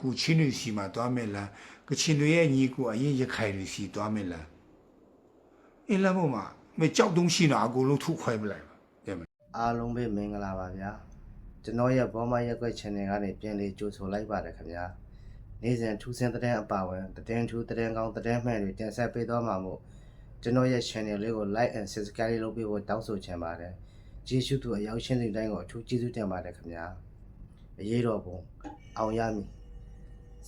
ကူချင်းတွေစီမှာသွားမယ်လားကချင်တွေရဲ့ညီကူအရင်ရခိုင်တွေစီသွားမယ်လားအင်းလမ်းပေါ်မှာမကြောက်တုံးရှိတာအကုန်လုံးထုခွဲပလိုက်ပါတဲ့မအားလုံးပဲမင်္ဂလာပါဗျာကျွန်တော်ရဲ့ဘောမရက်ွက် channel ကနေပြန်လေးကြိုဆိုလိုက်ပါတယ်ခင်ဗျာနေ့စဉ်ထူးဆန်းတဲ့အပါဝင်သတင်းထူးသတင်းကောင်းသတင်းမှန်တွေတင်ဆက်ပေးသွားမှာမို့ကျွန်တော်ရဲ့ channel လေးကို like and subscribe လုပ်ပေးဖို့တောင်းဆိုချင်ပါတယ်ကျေးဇူးသူအရောက်ရှင်းတဲ့တိုင်းကိုအထူးကျေးဇူးတင်ပါတယ်ခင်ဗျာအရေးတော်ပုံအောင်ရမည်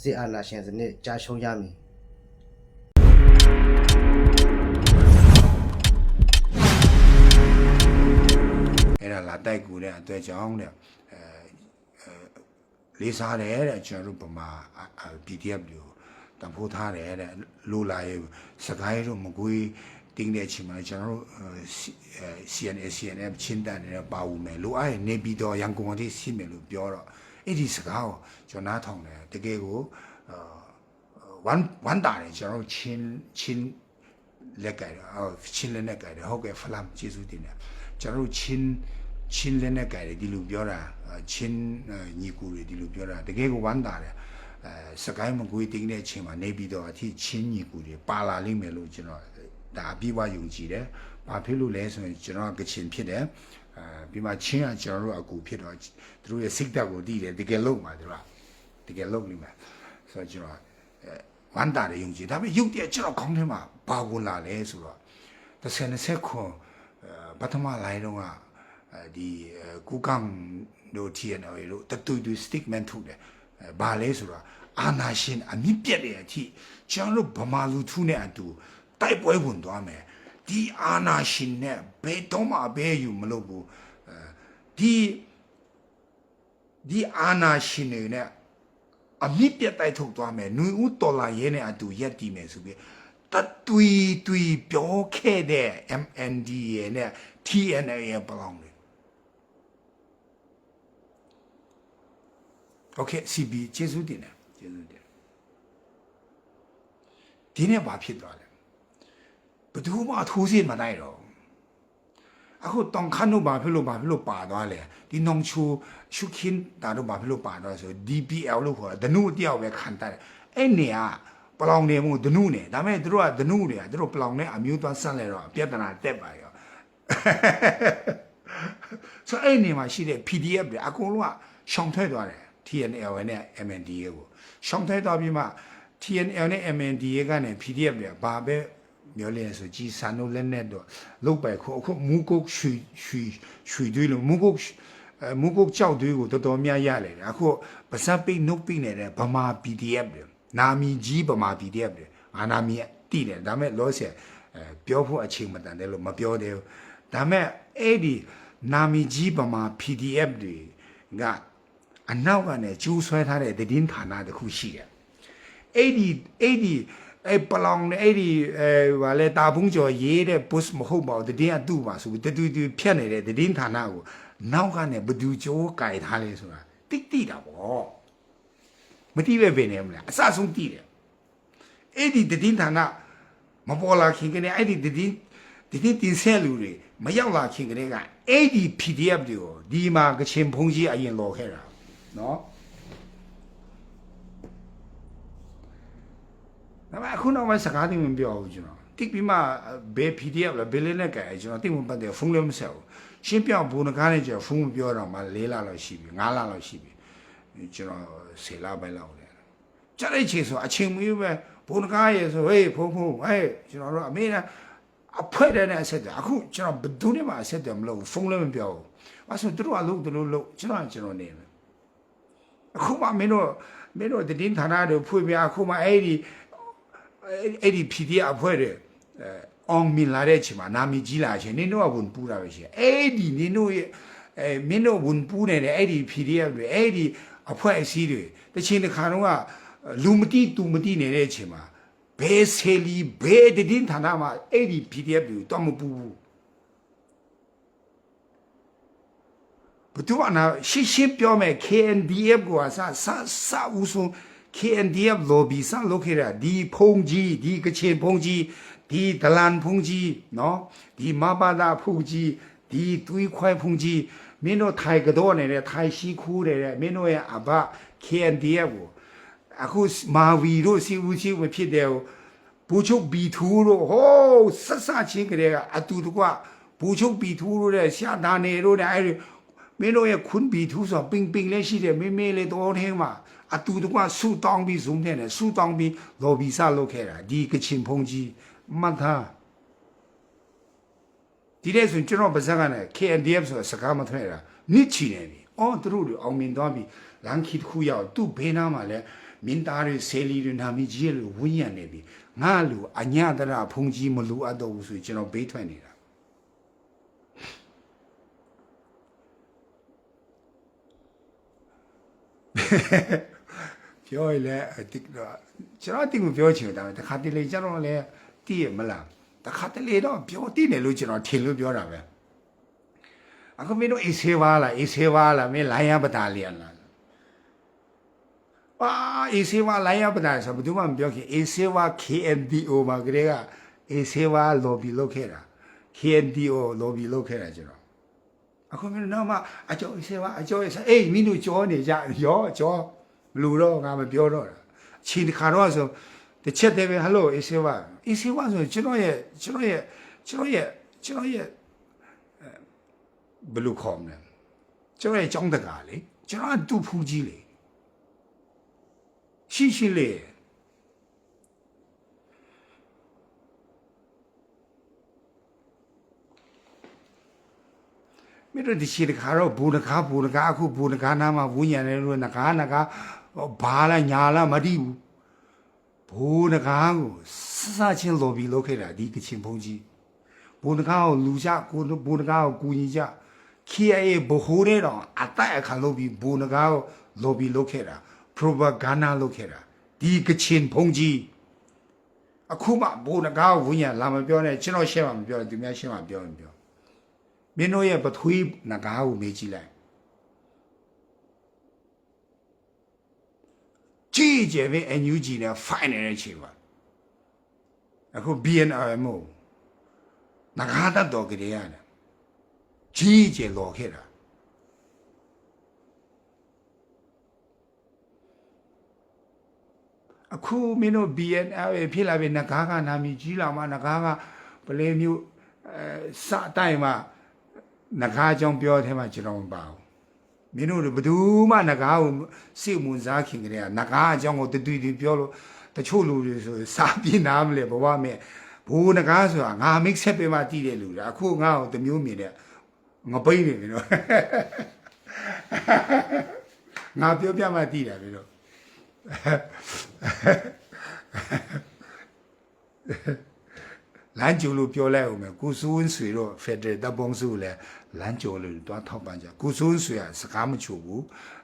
စစ်အာဏာရှင်စနစ်ကြာရှုံးရမည်အဲ့ဒါလာတိုက်ကူတဲ့အတွေ့အကြောင်းတဲ့အဲအဲလေးစားတယ်တဲ့ကျွန်တော်တို့ဗမာအာအာ PDF တွေကိုတံဖိုးထားတယ်တဲ့လိုလာရဲ့စကိုင်းတို့မကွေးတင်းတဲ့အချိန်မှာကျွန်တော်တို့အဲ CNA CNF ချင်းတန်နေပါဦးမယ်လိုအားရနေပြီးတော့ရန်ကုန်အထိရှိမယ်လို့ပြောတော့ အဲ့ဒီစကားကိုကျွန်တော်နားထောင်တယ်တကယ်ကိုအာဝမ်ဝမ်တာတယ်ကျွန်တော်တို့ချင်းချင်းလက်ကြိုက်တယ်အော်ချင်းလက်နဲ့ကြိုက်တယ်ဟုတ်ကဲ့ဖလမ်ကျေးဇူးတင်တယ်ကျွန်တော်တို့ချင်းချင်းလက်နဲ့ကြိုက်တယ်ဒီလိုပြောတာအာချင်းအာညီကူတွေဒီလိုပြောတာတကယ်ကိုဝမ်းသာတယ်အဲစကိုင်းမကွေးတင်းတဲ့အချိန်မှာနေပြီးတော့အထိချင်းညီကူတွေပါလာလိမ့်မယ်လို့ကျွန်တော်ဒါအပြည့်အဝယုံကြည်တယ်ဘာဖြစ်လို့လဲဆိုရင်ကျွန်တော်ကကချင်ဖြစ်တယ် အဲပြီးမှချင်းကကျွန်တော်တို့အကူဖြစ်တော့သူတို့ရဲ့စိတ်ဓာတ်ကိုတည်တယ်တကယ်လို့မှာသူတို့ကတကယ်လို့လိမ့်မယ်ဆိုတော့ကျွန်တော်ဝမ်းတာတယ်ယုံကြည်ဒါပေမဲ့ရုပ်တရက်ကျွန်တော်ခေါင်းထဲမှာဘာဝင်လာလဲဆိုတော့တစ်ဆယ်နှစ်ဆက်ခွန်အဲပထမလိုင်းတော့ကအဲဒီကူကန်တို့ TNL လို့တတူတူ statement ထုတ်တယ်အဲဘာလဲဆိုတော့အာနာရှင်အမြင့်ပြက်တဲ့အထိကျွန်တော်တို့ဗမာလူထုနဲ့အတူတိုက်ပွဲဝင်သွားမယ် ဒီအာနာရှင်နဲ့ဘယ်တော့မှဘယ်ယူမလုပ်ဘူးအဲဒီဒီအာနာရှင်တွေနဲ့အမြင့်ပြတ်တိုက်ထုတ်သွားမယ်ຫນွေဦးတော်လာရဲနဲ့အတူရက်တည်မယ်ဆိုပြီးတတွီတွီပြောခဲ့တဲ့ MNDA နဲ့ TNA ရဲ့ပလောင်တွေ Okay CB ကျေးဇူးတင်တယ်ကျေးဇူးတင်ဒီနေ့ဘာဖြစ်သွားလဲဘယ် သူမှအထိုးစင်းမနိုင်တော့ဘူးအခုတောင်ခါနုဘာဖြစ်လို့ဘာဖြစ်လို့ပါသွားလဲဒီနောင်ချူရှုခင်းဒါတော့ဘာဖြစ်လို့ပါသွားဆို DPL လို့ခေါ်တာဒနုတယောက်ပဲခံတတ်တယ်အဲ့နေကပလောင်နေမှုဒနုနေဒါပေမဲ့သူတို့ကဒနုတွေကသူတို့ပလောင်နေအမျိုးသားဆက်လဲတော့ပြဿနာတက်ပါရောဆိုအဲ့နေမှာရှိတဲ့ PDF တွေအကုန်လုံးကရှောင်ထွက်သွားတယ် TNL နဲ့ MNDA ကိုရှောင်ထွက်သွားပြီးမှ TNL နဲ့ MNDA ကနေ PDF တွေဘာပဲ မျောလဲဆိုကြည်စံတို့လက်နဲ့တော့လုတ်ပဲခုအခုမူကုတ်ရွှေရွှေရွှေတွေးလို့မူကုတ်အဲမူကုတ်ကြောက်တွေးကိုတော်တော်များရလေတယ်အခုပါစပ်ပိတ်နှုတ်ပိတ်နေတဲ့ဗမာ PDF တွေနာမီကြီးဗမာ PDF တွေအာနာမီတိတယ်ဒါမဲ့လောဆယ်အဲပြောဖို့အချိန်မတန်တယ်လို့မပြောသေးဘူးဒါမဲ့အဲ့ဒီနာမီကြီးဗမာ PDF တွေကအနောက်ကနေကျူးဆွဲထားတဲ့တည်င်းဌာနတစ်ခုရှိတယ်အဲ့ဒီအဲ့ဒီ အဲ့ပလောင်နဲ့အဲ့ဒီအဲဟာလေတာဖုံးကျော်ရေးတဲ့ post မဟုတ်ပါဘူးတည်င်းအတူပါဆိုပြီးတတူတူဖြတ်နေတဲ့တည်င်းဌာနကိုနောက်ကနေဘသူကျိုးကြိုက်ထားလဲဆိုတာတိတိတာပေါ့မတိပဲပဲနေမလားအစဆုံးတိတယ်အဲ့ဒီတည်င်းဌာနမပေါ်လာခင်ကနေအဲ့ဒီတည်င်းတည်င်းတင်ဆက်လူတွေမရောက်လာခင်ကလေးကအဲ့ဒီ PDF တွေကိုဒီမှာကချင်ဖုံးကြီးအရင်လော်ခဲ့တာနော် ဒါပေမဲ့အခုနောက်ပိုင်းစကားသိမပြောဘူးကျွန်တော်တိပြီးမှဘယ် PDF လဲဘယ်လေးနဲ့ကြိုင်ကျွန်တော်တိမပတ်တယ်ဖုန်းလည်းမဆက်ဘူးရှင်းပြဘုံနကားနဲ့ကျဖုန်းမပြောတော့မှ၄လလောက်ရှိပြီ၅လလောက်ရှိပြီကျွန်တော်၁၀လပိုင်းလောက်လေကြတဲ့ချိန်ဆိုအချိန်မီပဲဘုံနကားရေဆိုဟေးဖုန်းဖုန်းဟဲ့ကျွန်တော်တို့အမေကအဖွဲတဲ့နဲ့အဆက်တယ်အခုကျွန်တော်ဘယ်သူနဲ့မှအဆက်တယ်မလုပ်ဘူးဖုန်းလည်းမပြောဘူးအဲဆိုသူတို့အလုပ်သူတို့လုပ်ကျွန်တော်ကျွန်တော်နေတယ်အခုမှမင်းတို့မင်းတို့တည်င်းဌာနတို့ဖွင့်ပြအခုမှအဲ့ဒီ အဲ့အဲ့ဒီ PDF အဖွဲ့တဲ့အဲအောင်မြင်လာတဲ့အချိန်မှာနာမည်ကြီးလာချင်းနင်တို့ကဝန်ပူတာပဲရှိတယ်အဲ့ဒီနင်တို့ရဲ့အဲမင်းတို့ဝန်ပူနေတဲ့အဲ့ဒီ PDF တွေအဲ့ဒီအဖွဲ့အစည်းတွေတချင်တစ်ခါတော့ကလူမတိတူမတိနေတဲ့အချိန်မှာဘယ်ဆယ်လီဘယ်တည်င်းဌာနမှာအဲ့ဒီ PDF တွေတော့မပူဘူးဘသူကနာရှင်းရှင်းပြောမယ် KNDF ကိုအစစစဦးဆုံး KNDF lobby စလုပ်ခဲ့တာဒီဖုံကြီးဒီကချင်ဖုံကြီးဒီဒလန်ဖုံကြီးနော်ဒီမဘာသာဖုံကြီးဒီသွေးခွဲဖုံကြီးမင်းတို့ထိုင်ကတော့နေတဲ့ထိုင်ရှိခူးနေတဲ့မင်းတို့ရဲ့အဘ KNDF ကိုအခုမာဗီတို့စီဦးစီမဖြစ်တဲ့ဟိုဘူချုပ်ဘီထူတို့ဟိုးဆက်ဆချင်းကလေးကအတူတကွဘူချုပ်ဘီထူတို့တဲ့ရှာဒါနေတို့တဲ့အဲ့ဒီမင်းတို့ရဲ့ခွန်းဘီထူဆိုပင်ပင်လေးရှိတယ်မေမေလေးတော်ထင်းမှာ အတူတကွဆူတောင်းပြီးဇုံတဲ့နဲ့ဆူတောင်းပြီးလော်ဘီဆလုပ်ခဲ့တာဒီကချင်ဖုန်ကြီးမှတ်သားဒီတဲ့ဆိုရင်ကျွန်တော်ပါဇက်ကလည်း KNDF ဆိုတဲ့စကားမထွဲတာနစ်ချီနေပြီ။အော်သူတို့တွေအောင်မြင်သွားပြီ။လန်ခီတစ်ခုရောက်သူ့ဘေးနားမှာလည်းမင်းသားတွေဆယ်လီတွေနာမည်ကြီးရဲ့လို့ဝင်းရံနေပြီ။ငါလူအညတရဖုန်ကြီးမလူအပ်တော့ဘူးဆိုရင်ကျွန်တော်ဘေးထွက်နေတာ။ ပြောရလေအတိတော့ကျွန်တော်အတိမပြောချင်ဘူးဒါပေမဲ့တခါတလေကျွန်တော်လည်းတည်ရမလားတခါတလေတော့ပြောတည်တယ်လို့ကျွန်တော်ထင်လို့ပြောတာပဲ။အခုမင်းတို့အေးဆေးပါလားအေးဆေးပါလားမင်းလိုင်းရပတာလျံလားပါအေးဆေးပါလိုင်းရပတာဆိုဘယ်သူမှမပြောခင်အေးဆေးပါ KNDO မှာကလေးကအေးဆေးပါ lobby လုပ်ခဲ့တာ KNDO lobby လုပ်ခဲ့တာကျွန်တော်အခုမင်းတို့မှအကျော်အေးဆေးပါအကျော်အေးဆေးအေးမင်းတို့ကြောနေကြရောကြော မလူတော့ငါမပြောတော့တာအချိန်တစ်ခါတော့ဆိုတစ်ချက်တည်းပဲဟယ်လိုအေးဆေးပါအေးဆေးပါဆိုကျွန်တော်ရဲ့ကျွန်တော်ရဲ့ကျွန်တော်ရဲ့ကျွန်တော်ရဲ့ဘယ်လိုခေါ်မလဲကျွန်တော်ရဲ့အကြောင်းတကာလေကျွန်တော်ကတူဖူးကြီးလေရှိရှိလေမင်းတို့ဒီရှိတခါတော့ဘူတကားဘူတကားအခုဘူတကားနားမှာဝဉ္ဉာဏ်နဲ့လို့နကားနကား ဘာလားညာလားမသိဘူးဘူတကားကိုစစချင်းလော်ဘီလုပ်ခဲ့တာဒီကချင်ဘုံကြီးဘုံတကားကိုလူကြကိုဘုံတကားကိုကူညီကြ KIA ဘိုးတဲ့တော့အတိုက်အခါလုပ်ပြီးဘုံတကားကို lobby လုပ်ခဲ့တာ propaganda လုပ်ခဲ့တာဒီကချင်ဖုန်ကြီးအခုမှဘုံတကားကိုဝိညာဉ်လာမပြောနဲ့ကျွန်တော်ရှင်းမှမပြောနဲ့သူများရှင်းမှပြောရင်ပြောမင်းတို့ရဲ့ပထွေးနဂါးကိုမေးကြည့်လိုက် ကြည့်ကြပဲ NUG နဲ့ fine နေတဲ့ချိန်ပါအခု BNRMO နဂါတတ်တော်ကလေးရတယ်ကြီးကျယ်လော်ခဲ့တာအခုမင်းတို့ BNL ဖြစ်လာပြီနဂါကနာမည်ကြီးလာမှနဂါကပလဲမျိုးအဲစတိုင်းမှာနဂါကြောင့်ပြောထဲမှာကျွန်တော်မပါဘူး မင်းတို့ဘယ်သူမှနဂါကိုစိတ်ဝင်စားခင်ကလေးကနဂါအကြောင်းကိုတတူတူပြောလို့တချို့လူတွေဆိုစာပြင်းနားမလဲဘဝမဲ့ဘိုးနဂါဆိုတာငါမိတ်ဆက်ပေးမှတည်တဲ့လူတွေအခုငါ့ကိုတမျိုးမြင်တဲ့ငပိနေပြီနော်ငါပြောပြမှတည်တယ်ပြီတော့ လမ်းကြိုလို့ပြောလိုက်အောင်မယ်ကိုစိုးဝင်းဆွေတော့ဖက်ဒရယ်တပ်ပေါင်းစုလည်းလမ်းကြိုလို့တွားထောက်ပံ့ကြကိုစိုးဝင်းဆွေကစကားမချိုဘူး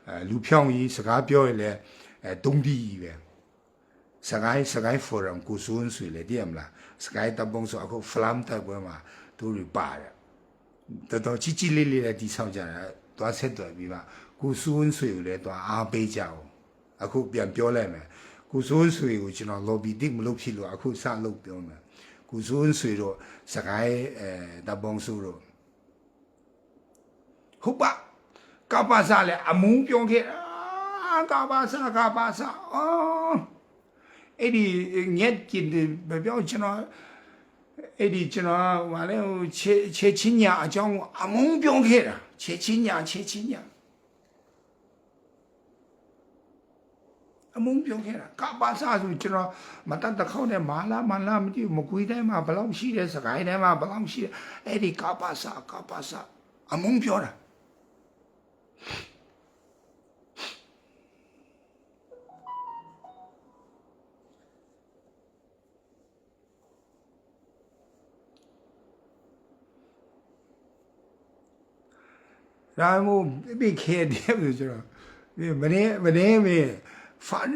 အဲလူဖြောင်းကြီးစကားပြောရင်လည်းအဲတုံးပြီးကြီးပဲစကိုင်းစကိုင်းဖိုရမ်ကိုစိုးဝင်းဆွေလည်းတည်ရမလားစကိုင်းတပ်ပေါင်းစုအခုဖလမ်တပ်ပွဲမှာသူတွေပါတယ်တော်တော်ကြီးကြီးလေးလေးလည်းတီဆောက်ကြတာတွားဆက်တော်ပြီးမှကိုစိုးဝင်းဆွေကိုလည်းတွားအားပေးကြအောင်အခုပြန်ပြောလိုက်မယ်ကိုစိုးဝင်းဆွေကိုကျွန်တော် lobby တိတ်မလုပ်ဖြစ်လို့အခုစလုပ်ပြောမယ် ကုစွန်းဆွေတို့စကိုင်းအဲတပေါင်းစုတို့ဟုတ်ပါကပ္ပစာလည်းအမုန်းပြောခဲ့အာကပ္ပစာကပ္ပစာအော်အဲ့ဒီညက်ကျင်ဘယ်ပြောကျွန်တော်အဲ့ဒီကျွန်တော်ဟိုလေချေချေချင်းညာအကြောင်းအမုန်းပြောခဲ့တာချေချင်းညာချေချင်းညာ အမုန်းပြောခဲ့တာကပ္ပစာဆိုကျွန်တော်မတတ်တခေါက်နဲ့မာလာမလာမသိဘူးမကွေးတိုင်းမှာဘယ်လောက်ရှိတယ်စကိုင်းတိုင်းမှာဘယ်လောက်ရှိတယ်အဲ့ဒီကပ္ပစာကပ္ပစာအမုန်းပြောတာဒါမှမဟုတ်ပြီးခဲ့တယ်ဆိုကျွန်တော်မင်းမနေမနေ ဖန်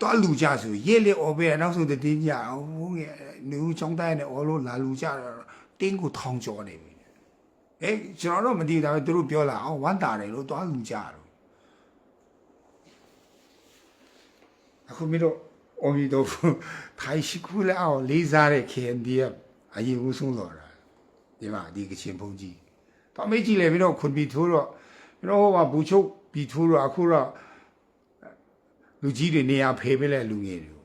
တော့လူကြဆိုရေလေအော်ပဲနောက်ဆုံးတတင်းကြအောင်ဟိုငယ်နေဦးချောင်းတိုင်းနဲ့အော်လို့လာလူကြတော့တင်းကိုထောင်ကျော်နေပြီအေးကျွန်တော်တော့မသိဘူးဒါပေမဲ့သူတို့ပြောလာအောင်ဝမ်းတာတယ်လို့တော့လူကြတော့အခုမင်းတို့အော်ပြီးတော့ထိုင်ရှိခုလာအောင်လေးစားတဲ့ KNDF အရင်ဦးဆုံးတော့တာဒီမှာဒီကချင်ဘုံကြီးတော့မေးကြည့်လေမင်းတို့ခွန်ပြီးထိုးတော့မင်းတို့ဟိုကဘူချုပ်ပြီးထိုးတော့အခုတော့ လူကြီးတွေနေရာဖေးပေးလဲလူငယ်တွေကို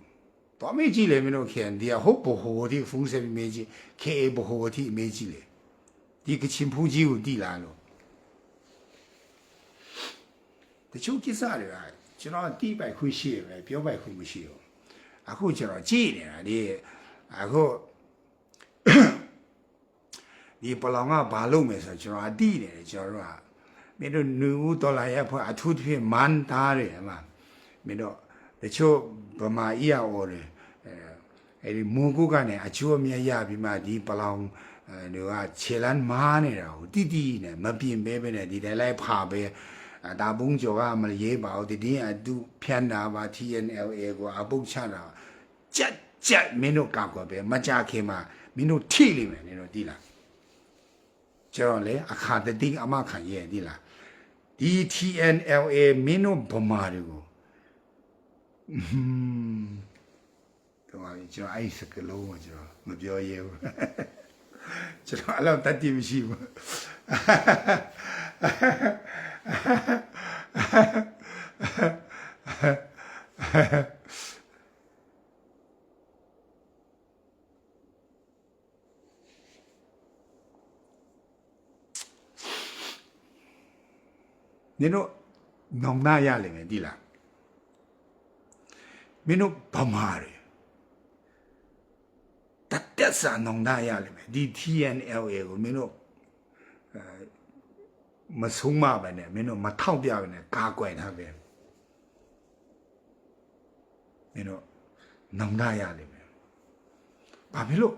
တော်မေးကြည့်လေမင်းတို့ခင်ဒီကဟုတ်ဘဟိုဒီဖုန်းဆက်ပြီးမေးကြည့်ခေဘဟိုဒီမေးကြည့်လေဒီကချင်ဖူးကြီးကိုတိလာလို့တချို့ကိစ္စတွေကကျွန်တော်တိပိုက်ခွင့်ရှိရပဲပြောပိုက်ခွင့်မရှိဘူးအခုကျွန်တော်ကြည့်နေတာဒီအခုဒီပလောင်ကဘာလုပ်မယ်ဆိုတော့ကျွန်တော်အတိနေတယ်ကျွန်တော်တို့ကမင်းတို့နူဦးဒေါ်လာရဲ့ဖွဲ့အထူးသဖြင့်မန်သားတယ်အမ မင်းတို့တချို့ဗမာအီယာအော်တယ်အဲအဲ့ဒီမွန်ကုတ်ကနေအချိုးအမြတ်ရပြီးမှဒီပလောင်အဲတို့ကခြေလန်းမားနေတာကိုတိတိနဲ့မပြင်းပဲပဲနဲ့ဒီတိုင်းလိုက်ဖာပဲအဲဒါဘုံကျော်ကမရေးပါဘူးဒီတင်းအတူဖြန်းတာပါ TNLA ကိုအပုတ်ချတာကြက်ကြက်မင်းတို့ကောက်ကွယ်ပဲမကြခင်မှာမင်းတို့ထိလိမ့်မယ်နင်တို့ဒီလားကျွန်တော်လေအခါတတိအမခံရဲ့ဒီလားဒီ TNLA မင်းတို့ဗမာတွေကို အဟွန်းတော့ကျွန်တော်အဲ့စကလုံးကိုကျွန်တော်မပြောရဲဘူးကျွန်တော်အဲ့လောက်တတိမရှိဘူးနင်တို့နောင်နာရလိမ့်မယ်ဒီလား မင်းတို့ဗမာတွေတတ်တက်စာနောင်နာရလိမ့်မယ်ဒီ TNLA ကိုမင်းတို့အဲမဆုံးမပဲနဲ့မင်းတို့မထောက်ပြပဲနဲ့ကာကွယ်ထားပဲမင်းတို့နောင်နာရလိမ့်မယ်ဘာဖြစ်လို့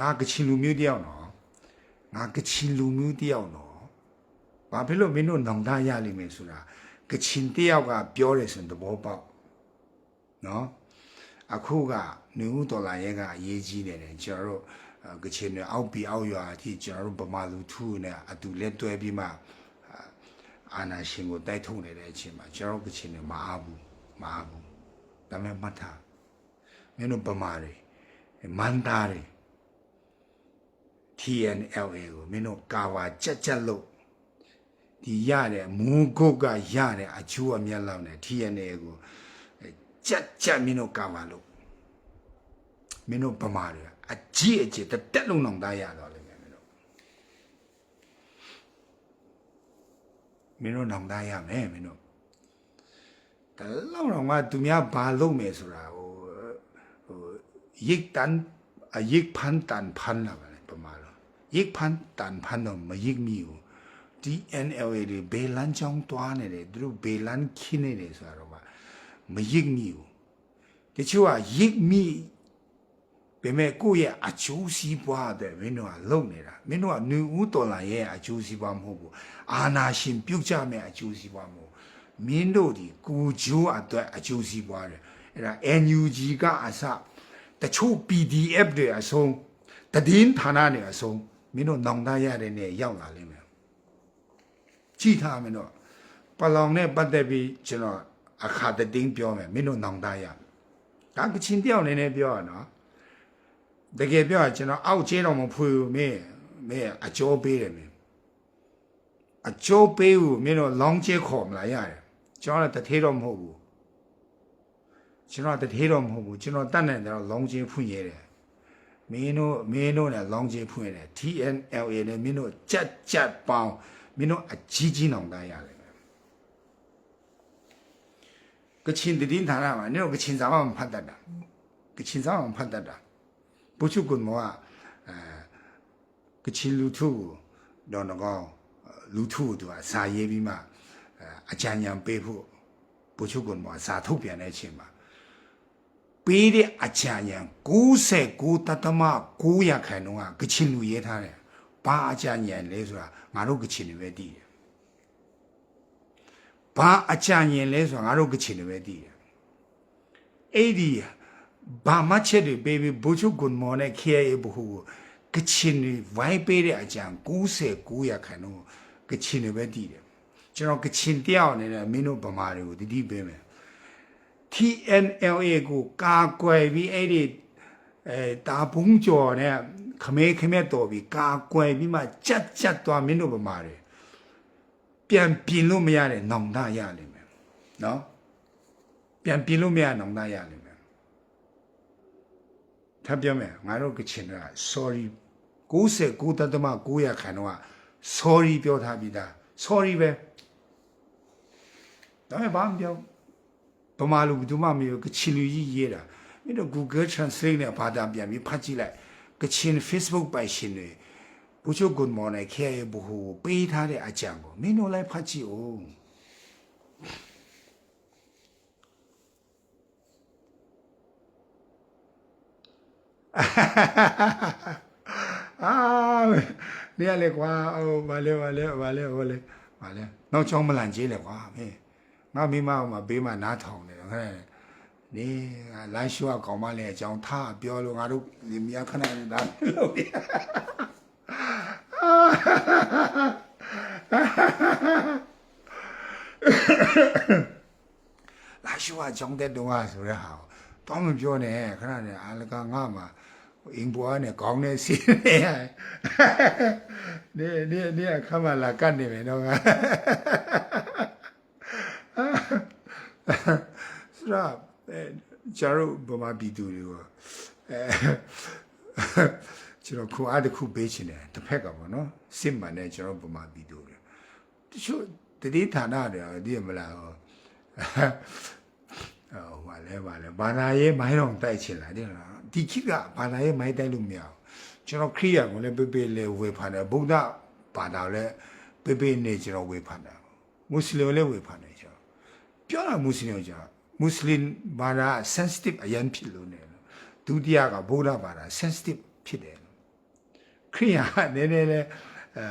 ငါကချင်လူမျိုးတယောက်နော်ငါကချင်လူမျိုးတယောက်နော်ဘာဖြစ်လို့မင်းတို့နောင်တရလိမ့်မယ်ဆိုတာကချင်တယောက်ကပြောတယ်ဆိုရင်သဘောပေါက် နော်အခုကနူးဒေါ်လာရဲကအရေးကြီးနေတယ်ကျွန်တော်တို့အဲကချင်တွေအောက်ပြီးအောက်ရွာအထိကျွန်တော်တို့ဗမာလူထုနဲ့အတူလက်တွဲပြီးမှအာအာနာရှင်ကိုတိုက်ထုတ်နေတဲ့အချိန်မှာကျွန်တော်တို့ကချင်တွေမအားဘူးမအားဘူးဒါပေမဲ့မှတ်ထားမင်းတို့ဗမာတွေမန္တာတွေ TNLA ကိုမင်းတို့ကာဝါကြက်ကြက်လို့ဒီရတဲ့မူကုတ်ကရတဲ့အချိုးအမျက်လောက်နဲ့ TNA ကိုအဲ ကြက်ကြက်မင်းတို့ကပါလို့မင်းတို့ဗမာတွေအကြည့်အကြည့်တစ်တက်လုံးအောင်သားရတော့လိမ့်မယ်မင်းတို့မင်းတို့နောင်သားရမယ်မင်းတို့တလောက်တော့ကသူများဘာလုပ်မယ်ဆိုတာဟိုဟိုရိတ်တန်အရိတ်ဖန်တန်ဖန်လာပါလေဗမာတော့ရိတ်ဖန်တန်ဖန်တော့မရိတ်မီဘူး DNLA တွေဘေလန်ချောင်းတွားနေတယ်သူတို့ဘေလန်ခင်းနေတယ်ဆိုတော့ မှမရစ်မိဘူးတချို့ကရစ်မိပေမဲ့ကိုယ့်ရဲ့အကျိုးစီးပွားတဲ့မင်းတို့ကလုံနေတာမင်းတို့ကနူဦးတော်လာရဲ့အကျိုးစီးပွားမဟုတ်ဘူးအာနာရှင်ပြုတ်ကြမဲ့အကျိုးစီးပွားမဟုတ်မင်းတို့ဒီကိုကျိုးအတွက်အကျိုးစီးပွားတယ်အဲ့ဒါ NUG ကအစတချို့ PDF တွေအဆုံးတည်င်းဌာနတွေအဆုံးမင်းတို့နောင်တရတဲ့နေရောက်လာလိမ့်မယ်ကြည့်ထားမယ်တော့ပလောင်နဲ့ပတ်သက်ပြီးကျွန်တော် အခါတတင်းပြောမယ်မင်းတို့နောင်တရဒါကချင်းတယောက်နေနေပြောရနော်တကယ်ပြောရကျွန်တော်အောက်ချေးတော့မဖွေဘူးမင်းမင်းအကျိုးပေးတယ်မင်းအကျိုးပေးဘူးမင်းတို့လောင်းချေးခေါ်မလားရတယ်ကျွန်တော်တထေးတော့မဟုတ်ဘူးကျွန်တော်တထေးတော့မဟုတ်ဘူးကျွန်တော်တတ်နိုင်တယ်လောင်းချေးဖွင့်ရတယ်မင်းတို့မင်းတို့နဲ့လောင်းချေးဖွင့်ရတယ် TNLA နဲ့မင်းတို့ကြက်ကြက်ပေါင်းမင်းတို့အကြီးကြီးနောင်တန်းရတယ် ကချင်တည်င်းဌာနမှာနင်တို့ကချင်စာမဖတ်တတ်တာကချင်စာမဖတ်တတ်တာဘုချုကွန်မောကအဲကချင်လူထုကိုတော့တော့ကောင်းလူထုကိုသူကစာရေးပြီးမှအဲအကြံဉာဏ်ပေးဖို့ဘုချုကွန်မောကစာထုတ်ပြန်တဲ့အချိန်မှာပေးတဲ့အကြံဉာဏ်69တသမ9ရာခိုင်နှုန်းကကချင်လူရေးထားတယ်ဘာအကြံဉာဏ်လဲဆိုတာငါတို့ကချင်တွေပဲသိတယ် ဘာအကြံဉာဏ်လဲဆိုတာငါတို့ကချင်တွေပဲသိတယ်အဲ့ဒီဘာမချက်တွေပေးပြီးဘုချုကွန်မော်နဲ့ KIA ဘဟုကိုကချင်တွေဝိုင်းပေးတဲ့အကြံ69ရာခိုင်နှုန်းကချင်တွေပဲသိတယ်ကျွန်တော်ကချင်တယောက်အနေနဲ့မင်းတို့ဗမာတွေကိုတတိပေးမယ် TNLA ကိုကာကွယ်ပြီးအဲ့ဒီအဲတာဘုံကျော်နဲ့ခမဲခမဲတော်ပြီးကာကွယ်ပြီးမှကြက်ကြက်သွားမင်းတို့ဗမာတွေ ပြန်ပြင်လို့မရတဲ့နောင်တရလိမ့်မယ်နော်ပြန်ပြင်လို့မရအောင်သားရလိမ့်မယ်ထပ်ပြောမယ်ငါတို့ကချင်က sorry 99.900ခန်းတော့ sorry ပြောထားပြီးသား sorry ပဲဒါပေမဲ့ဘာမှပြောဗမာလူဘယ်သူမှမပြောကချင်လူကြီးရေးတာမင်းတို့ Google Translate နဲ့ဘာသာပြန်ပြီးဖတ်ကြည့်လိုက်ကချင် Facebook ပိုင်ရှင်တွေ ဘုချို good morning ခဲရဘဟုပေးထားတဲ့အကြံကိုမင်းတို့လည်းဖတ်ကြည့်အောင်အာနေရလေကွာဟိုဗာလေဗာလေဗာလေဟိုလေဗာလေနောက်ချောင်းမလန့်ကြီးလေကွာမင်းငါမိမအောင်မဘေးမှာနားထောင်နေတော့ခဏနေလိုင်းရှော့ကောင်မလေးအကြောင်းထားပြောလို့ငါတို့ဒီမြခဏနေတာလို့ပြ လာရှော့အကြောင်းတဲ့တော့ဆိုရဟာတော့မပြောနဲ့ခဏနေအာလကငါမှာအင်းဘွားနဲ့ကောင်းနေစီနေရနေနေနေခမလာကတ်နေမယ်တော့ငါစရာအဲကျာရုဗမာပြည်သူတွေကိုအဲ ကျွန်တော်ခုအားတစ်ခုပေးချင်တယ်တစ်ဖက်ကပေါ့နော်စစ်မှန်တဲ့ကျွန်တော်ဗမာပြည်သူတွေတချို့တတိဌာနတွေဒီမလားဟောဟိုပါလဲပါလဲဘာသာရေးမိုင်းတော့တိုက်ချင်လာတယ်နော်ဒီခိကဘာသာရေးမိုင်းတိုက်လို့မရဘူးကျွန်တော်ခရိယာကိုလည်းပေးပေးလေးဝေဖန်တယ်ဗုဒ္ဓဘာသာလည်းပေးပေးနေကျွန်တော်ဝေဖန်တယ်မွတ်စလင်လည်းဝေဖန်တယ်ကျွန်တော်ပြောတာမွတ်စလင်ကြောင့်မွတ်စလင်ဘာသာ sensitive အရင်ဖြစ်လို့နေတယ်ဒုတိယကဗုဒ္ဓဘာသာ sensitive ဖြစ်တယ် ခရိယာနည်းနည်းလေးအဲ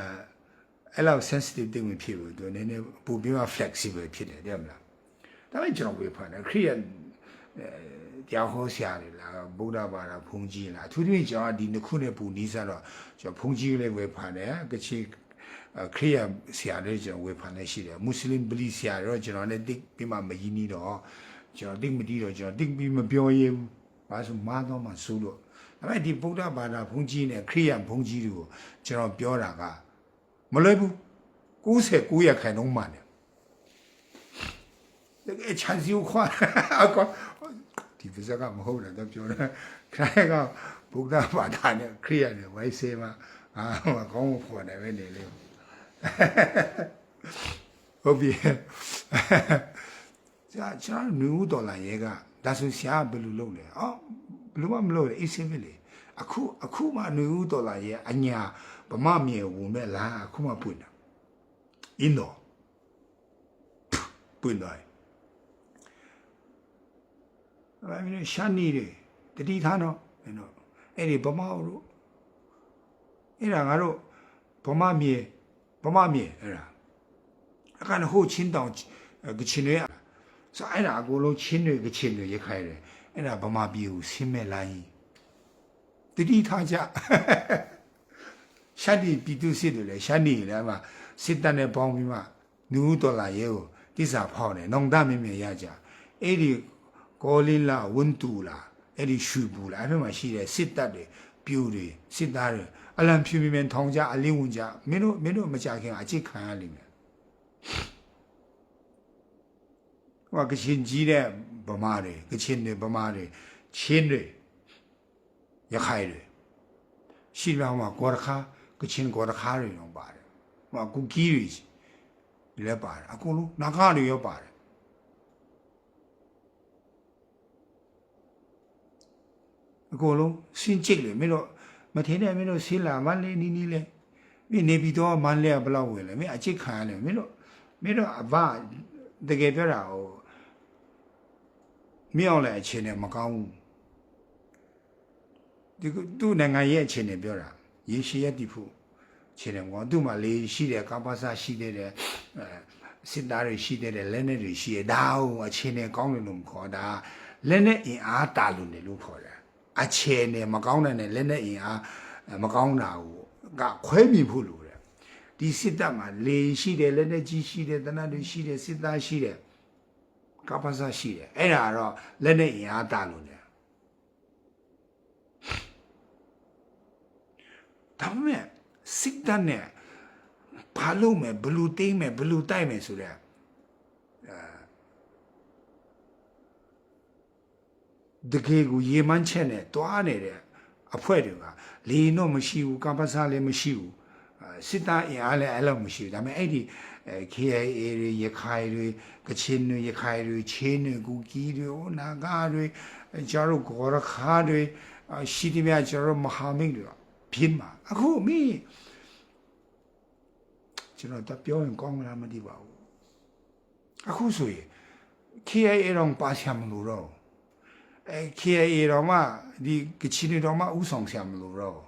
အဲ့လောက် sensitive တိတ်မဖြစ်ဘူးသူနည်းနည်းပိုပြီးမှ flexible ဖြစ်တယ်တဲ့မလားဒါပေမဲ့ကျွန်တော်ဝေဖန်တယ်ခရိယာတရားဟောဆရာတွေလားဗုဒ္ဓဘာသာဘုန်းကြီးလားအထူးသဖြင့်ကျွန်တော်ဒီနှစ်ခုနဲ့ပူနီးစားတော့ကျွန်တော်ဘုန်းကြီးလေးဝေဖန်တယ်ကချီခရိယာဆရာတွေကျွန်တော်ဝေဖန်နေရှိတယ်မွတ်စလင်ဗလီဆရာတွေတော့ကျွန်တော်လည်းတိတ်ပြီးမှမရင်းနီးတော့ကျွန်တော်တိတ်မတီးတော့ကျွန်တော်တိတ်ပြီးမပြောရဘူးဘာလို့မာတော့မှစိုးလို့ ဒါပေမဲ့ဒီဗုဒ္ဓဘာသာဘုန်းကြီးနဲ့ခရိယာဘုန်းကြီးတွေကိုကျွန်တော်ပြောတာကမလွယ်ဘူး99ရာခိုင်နှုန်းမှတယ်တကယ်ချန်စီကိုခွာအကောဒီပစကမဟုတ်တယ်တော့ပြောတယ်ခရိုင်ကဗုဒ္ဓဘာသာနဲ့ခရိယာနဲ့ဝိုင်းစေမှာအာမကောင်းဖို့နေပဲနေလေဟုတ်ပြီကြာကျွန်တော်နူးဒေါ်လာရဲကဒါဆိုရှားဘယ်လိုလုပ်လဲအော် ဘယ်လိုမှမလုပ်လေအေးစင်းပဲလေအခုအခုမှနူးဒေါ်လာရဲအညာဗမာမြေဝင်မဲ့လားအခုမှပွင့်တာအင်းတော့ပွင့်တော့အဲ့မင်းရှာနေတယ်တတိထားတော့မင်းတို့အဲ့ဒီဗမာတို့အဲ့ဒါငါတို့ဗမာမြေဗမာမြေအဲ့ဒါအခါနဟိုချင်းတောင်ကချင်တွေဆိုအဲ့ဒါအကုန်လုံးချင်းတွေကချင်တွေရခိုင်တယ် အဲ့ဒါဗမာပြည်ကိုဆင်းမဲ့လိုင်းတတိထားကြရှာဒီပြည်သူစစ်တွေလည်းရှာနေတယ်မှာစစ်တပ်နဲ့ပေါင်းပြီးမှနူးဒေါ်လာရဲကိုတိစားဖောက်တယ်နောင်တမင်းမြင်ရကြအဲ့ဒီကောလင်းလာဝန်းတူလာအဲ့ဒီရှူဘူးလာအဲ့မှာရှိတဲ့စစ်တပ်တွေပြူတွေစစ်သားတွေအလံဖြူမြင်ထောင်ကြအလင်းဝင်ကြမင်းတို့မင်းတို့မကြခင်အချစ်ခံရလိမ့်မယ်ဟိုကချင်ကြီးတဲ့ ဗမာတွေကချင်တွေဗမာတွေချင်းတွေရခိုင်တွေရှိလောင်းမှာကောရခါကချင်ကောရခါတွေတော့ပါတယ်ဟိုကူကီးတွေလည်းပါတယ်အကုန်လုံးနာခါတွေရောပါတယ်အကုန်လုံးစင်ကြိတ်လေမင်းတို့မထင်းနဲ့မင်းတို့ဆေးလာမလေးနီးနီးလေမင်းနေပြီးတော့မန်းလေးကဘလောက်ဝင်လဲမင်းအချစ်ခံရလဲမင်းတို့မင်းတို့အဘတကယ်ပြောတာဟို မြောက်လည်းအခြေအနေမကောင်းဘူးဒီသူ့နိုင်ငံရဲ့အခြေအနေပြောတာရေရှည်ရတည်ဖို့အခြေအနေကောသူ့မှာလေးရှိတယ်ကပ္ပစာရှိတယ်အဲစစ်သားတွေရှိတယ်လက်နက်တွေရှိတယ်ဒါဟိုအခြေအနေကောင်းတယ်လို့မခေါ်တာလက်နက်အင်အားတာလို့နေလို့ခေါ်တယ်အခြေအနေမကောင်းတဲ့နဲ့လက်နဲ့အင်အားမကောင်းတာကိုကခွဲမြင်ဖို့လိုတယ်ဒီစစ်တပ်မှာလေရှိတယ်လက်နဲ့ကြီးရှိတယ်တနတ်တွေရှိတယ်စစ်သားရှိတယ် ကပ္ပစရှိတယ်အဲ့ဒါတော့လက်နဲ့အင်အားတာလို့နေဒါပေမဲ့စစ်တပ်နဲ့ဘာလို့မယ်ဘလူသိမ့်မယ်ဘလူတိုက်မယ်ဆိုတဲ့အဲတကယ်ကိုရေမန်းချက်နဲ့တွားနေတဲ့အဖွဲတွေကလေတော့မရှိဘူးကမ္ဘာစားလည်းမရှိဘူးအာစစ်သားအင်အားလည်းအဲ့လိုမရှိဘူးဒါပေမဲ့အဲ့ဒီအဲ KIA တွေရခိုင်တွေကချင်တွေရခိုင်တွေချင်းတွေကူကီတွေဟိုနာဂါတွေအဲကျတို့ဂေါ်ရခါတွေအာရှိတိမြကျတို့မဟာမိတ်တွေပြင်းမှာအခုမင်းကျွန်တော်တော့ပြောရင်ကောင်းမလားမသိပါဘူးအခုဆိုရင် KIA တော့ပါချင်မလို့တော့အဲ KIA တော့မှဒီကချင်တွေတော့မှဥဆောင်ဆရာမလို့တော့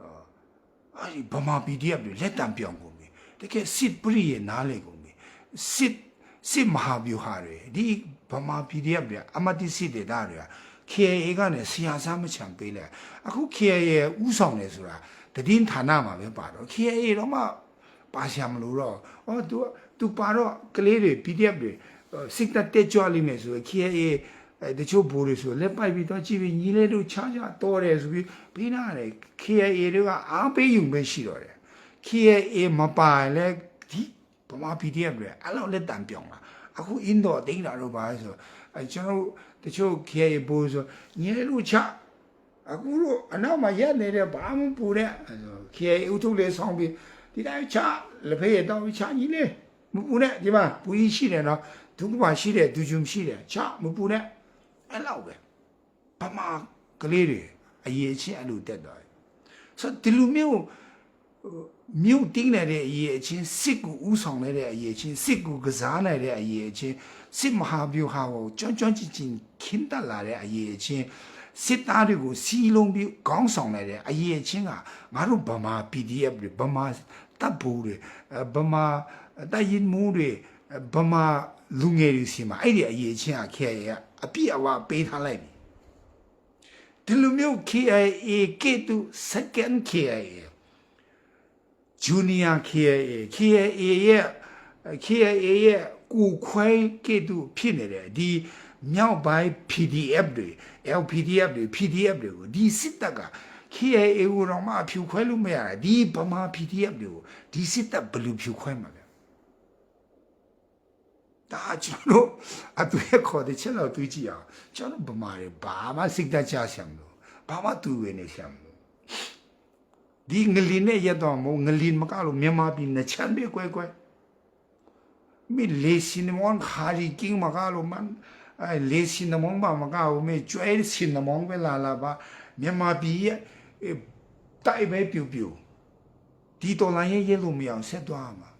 အာအဲဒီဗမာ PDF တွေလက်တံပြောင်းကုန်ပြီ တကယ်စစ်ပရိရဲ့နားလေကုန်ပြီစစ်စစ်မဟာဗျူဟာတွေဒီဗမာ PDF တွေအမတိစစ်တွေဒါတွေက KIA ကနေဆရာစားမချံပေးလိုက်အခု KIA ဥဆောင်နေဆိုတာတည်င်းဌာနမှာပဲပါတော့ KIA တော့မှပါရှာမလို့တော့ဟော तू तू ပါတော့ကလေးတွေ PDF တွေစစ်တပ်တက်ကြွလိမ့်မယ်ဆိုရင် KIA အဲတချို့ဘိုးတွေဆိုလက်ပိုက်ပြီးတော့ကြည့်ပြီးညီလေးတို့ချာချာတော်တယ်ဆိုပြီးပြီးနာတယ် KIA တွေကအားပေးယူပဲရှိတော့တယ် KIA မပိုင်လဲဒီဗမာ PDF တွေအဲ့လိုလက်တံပြောင်းလာအခုအင်းတော့တင်းတာတော့ပါဆိုအဲကျွန်တော်တချို့ KIA ဘိုးဆိုညီလေးတို့ချအခုတော့အနောက်မှာရက်နေတဲ့ဘာမှပူတဲ့အဲဆို KIA ဥထုလေးဆောင်းပြီးဒီတိုင်းချလက်ဖေးရတော့ချညီလေးမပူနဲ့ဒီမှာပူကြီးရှိတယ်နော်ဒုက္ခမှာရှိတယ်ဒူဂျုံရှိတယ်ချမပူနဲ့အဲ့လောက်ပဲဗမာကလေးတွေအရေးချင်းအဲ့လိုတက်သွားတယ်ဆိုတော့ဒီလူမျိုး ဟိုမြို့တင်းနေတဲ့အရေးအချင်းစစ်ကူဥဆောင်နေတဲ့အရေးချင်းစစ်ကူကစားနေတဲ့အရေးအချင်းစစ်မဟာဗျူဟာကိုကျွမ်းကျွမ်းကျင်ကျင်ခင်းတက်လာတဲ့အရေးအချင်းစစ်သားတွေကိုစီးလုံးပြီးခေါင်းဆောင်နေတဲ့အရေးအချင်းကငါတို့ဗမာ PDF တွေဗမာတပ်ဘူတွေအဲဗမာတိုက်ရင်မှုတွေအဲဗမာလူငယ်တွေစီမှာအဲ့ဒီအရေးအချင်းကခဲရအပြည့်အဝပေးထားလိုက်ပြီဒီလိုမျိုး KIA K2 second KIA junior KIA KIA ရဲ့ KIA ရဲ့ကိုခွဲ K2 ဖြစ်နေတယ်ဒီမြောက်ပိုင်း PDF တွေ LPDF တွေ PDF တွေကိုဒီစစ်တပ်က KIA ကိုတော့မှဖြူခွဲလို့မရတာဒီဗမာ PDF တွေကိုဒီစစ်တပ်ဘယ်လိုဖြူခွဲမှာလဲဒါကျွန်တော်တို့အတွေ့ခေါ်တဲ့ချက်တော့တွေးကြည့်အောင်ကျွန်တော်ဗမာတွေဘာမှစိတ်တကြဆံမလို့ဘာမှသူဝင်နေဆံမလို့ ဒီငလင်းနဲ့ရက်တော့မဟုတ်ငလင်းမကလို့မြန်မာပြည်နဲ့ချမ်းပြေကွဲကွဲမိလေးစင်မွန်ခါရီကင်းမကလို့မန်အဲလေးစင်မွန်ဘာမကဘူးမေကျွဲစင်မွန်ပဲလာလာပါမြန်မာပြည်ရဲ့တိုက်ပဲပြူပြူဒီတော်လိုင်းရဲ့ရဲလို့မရအောင်ဆက်သွားမှာ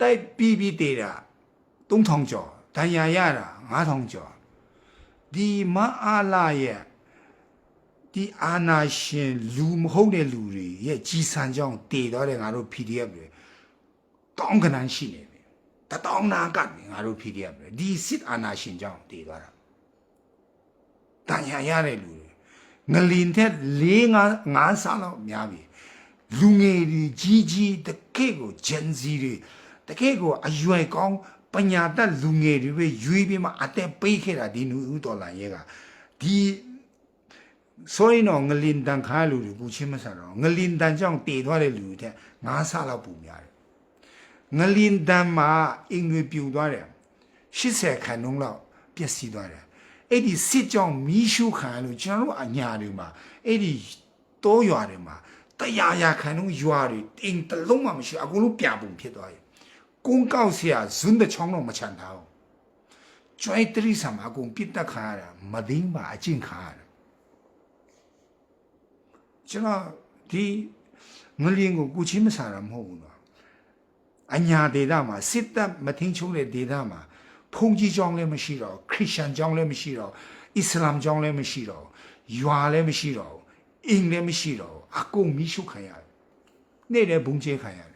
တိုက်ပြီးပြီးတေးတာ3000ကျော်ဒဏ်ရာရတာ9000ကျော်ဒီမအားလာရဲ့ ဒီအာနာရှင်လူမဟုတ်တဲ့လူတွေရဲ့ကြီးစံကြောင်းတည်တော့တဲ့ငါတို့ PDF တွေတောင်းကနန်းရှိနေပြီတတောင်းနာကတ်ငါတို့ PDF တွေဒီစစ်အာနာရှင်ကြောင်းတည်သွားတာဒဏ်ရာရတဲ့လူတွေငလင်တဲ့၄၅၅ဆလောက်များပြီလူငယ်တွေကြီးကြီးတကယ့်ကို Gen Z တွေတကယ့်ကိုအရွယ်ကောင်းပညာတတ်လူငယ်တွေပဲရွေးပြီးမှအသက်ပေးခဲ့တာဒီနူဦးတော်လိုင်းရဲကဒီ ဆိုရင်တော့ငလင်တန်ခါလူတွေပူချင်းမဆန်တော့ငလင်တန်ကြောင့်တည်သွားတဲ့လူတွေတဲ့ငါးဆလောက်ပူများတယ်ငလင်တန်မှာအင်ငွေပြူသွားတယ်80ခန်းလုံးလောက်ပျက်စီးသွားတယ်အဲ့ဒီစစ်ကြောင်းမီးရှို့ခံလို့ကျွန်တော်တို့အညာတွေမှာအဲ့ဒီတောရွာတွေမှာတရားရာခံလုံးရွာတွေတင်တလုံးမှမရှိအကုန်လုံးပြပုံဖြစ်သွားရဲ့ကုန်းကောက်ဆရာဇွန်းတချောင်းတော့မချန်ထားဘူးကျွိုင်းတရိဆာမှာအကုန်ပြစ်တက်ခါရတာမသိမ်းပါအကျင့်ခါရတာ န်တော်ဒီငလင်းကိုကုချင်းမဆာတာမဟုတ်ဘူးနော်အညာဒေတာမှာစစ်တပ်မထင်းချုံတဲ့ဒေတာမှာဖုန်ကြီးကျောင်းလည်းမရှိတော့ခရစ်ယာန်ကျောင်းလည်းမရှိတော့အစ္စလာမ်ကျောင်းလည်းမရှိတော့ရွာလည်းမရှိတော့အင်းလည်းမရှိတော့အကုန်မိရှုခံရတယ်နေ့လည်းဘုံကျဲခံရတယ်